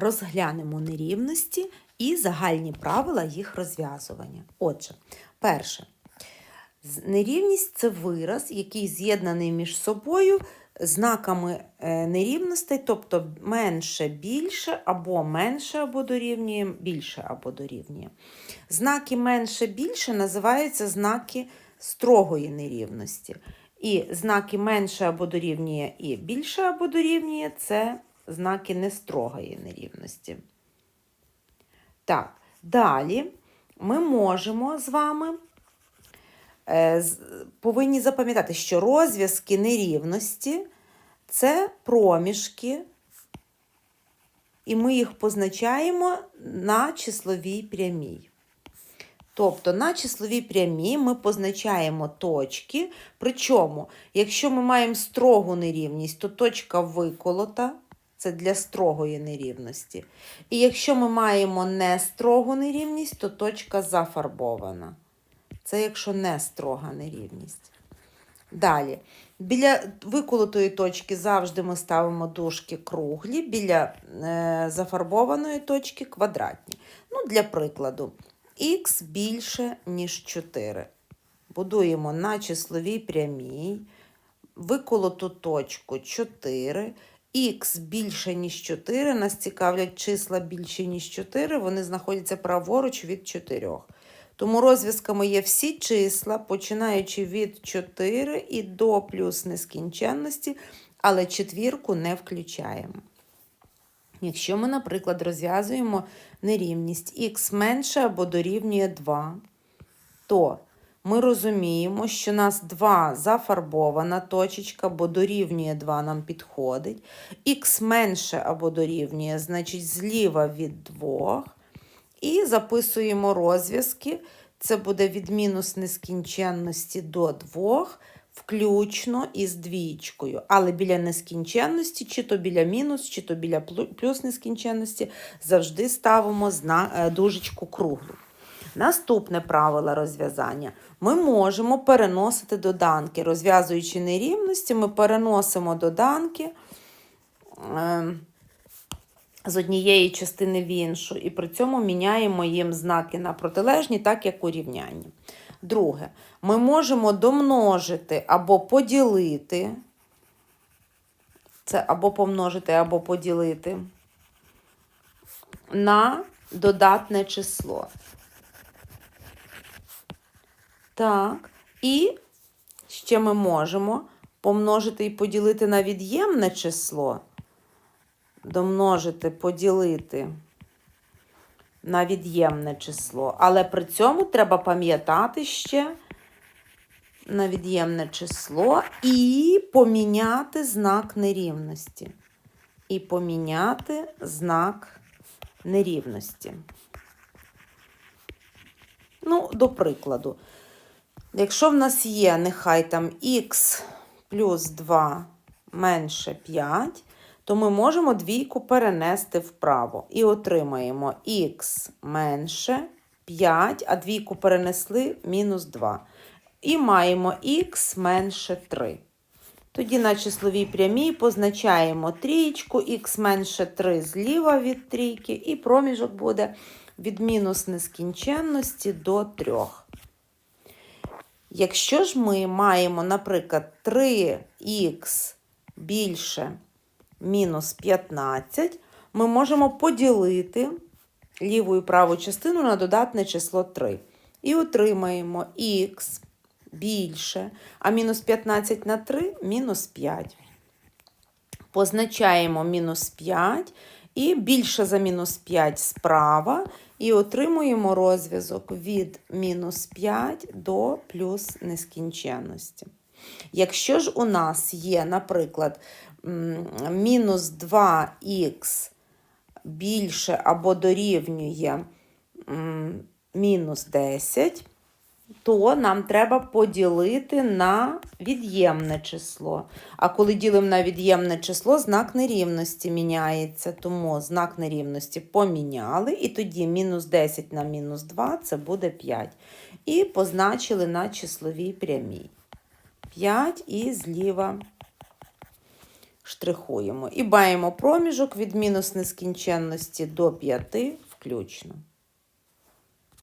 Розглянемо нерівності і загальні правила їх розв'язування. Отже, перше. Нерівність це вираз, який з'єднаний між собою знаками е, нерівностей, тобто менше більше, або менше або дорівнює, більше або дорівнює. Знаки менше більше називаються знаки строгої нерівності. І знаки менше або дорівнює і більше або дорівнює це знаки нестрогої нерівності. Так, далі ми можемо з вами е, повинні запам'ятати, що розв'язки нерівності це проміжки, і ми їх позначаємо на числовій прямій. Тобто на числовій прямій ми позначаємо точки. Причому, якщо ми маємо строгу нерівність, то точка виколота це для строгої нерівності. І якщо ми маємо не строгу нерівність, то точка зафарбована. Це якщо не строга нерівність. Далі. Біля виколотої точки завжди ми ставимо дужки круглі, біля е, зафарбованої точки квадратні. Ну, для прикладу, х більше, ніж 4. Будуємо на числовій прямій, виколоту точку 4. Х більше, ніж 4. Нас цікавлять числа більше, ніж 4. Вони знаходяться праворуч від 4. Тому розв'язками є всі числа, починаючи від 4 і до плюс нескінченності, але четвірку не включаємо. Якщо ми, наприклад, розв'язуємо нерівність х менше або дорівнює 2, то ми розуміємо, що нас 2 зафарбована точечка, бо дорівнює 2 нам підходить. Х менше або дорівнює, значить, зліва від 2. І записуємо розв'язки. Це буде від мінус нескінченності до 2, включно із двічкою. Але біля нескінченності, чи то біля мінус, чи то біля плюс нескінченності, завжди ставимо е, дужечку круглу. Наступне правило розв'язання. Ми можемо переносити доданки. Розв'язуючи нерівності, ми переносимо доданки. Е, з однієї частини в іншу, і при цьому міняємо їм знаки на протилежні, так як у. Друге, ми можемо домножити або поділити, це або помножити, або поділити на додатне число. Так, і ще ми можемо помножити і поділити на від'ємне число домножити, поділити на від'ємне число. Але при цьому треба пам'ятати ще на від'ємне число і поміняти знак нерівності. І поміняти знак нерівності. Ну, до прикладу, якщо в нас є, нехай там х плюс 2 менше 5, то ми можемо двійку перенести вправо і отримаємо х менше 5, а двійку перенесли мінус 2. І маємо х менше 3. Тоді на числовій прямій позначаємо трієчку, х менше 3 зліва від трійки, і проміжок буде від мінус нескінченності до 3. Якщо ж ми маємо, наприклад, 3х більше мінус 15, ми можемо поділити ліву і праву частину на додатне число 3. І отримаємо х більше, а мінус 15 на 3 мінус 5. Позначаємо мінус 5 і більше за мінус 5 справа, і отримуємо розв'язок від мінус 5 до плюс нескінченності. Якщо ж у нас є, наприклад, мінус 2х більше або дорівнює мінус 10, то нам треба поділити на від'ємне число. А коли ділимо на від'ємне число, знак нерівності міняється. Тому знак нерівності поміняли, і тоді мінус 10 на мінус 2 це буде 5. І позначили на числовій прямій. 5 і зліва штрихуємо і маємо проміжок від мінус нескінченності до 5 включно.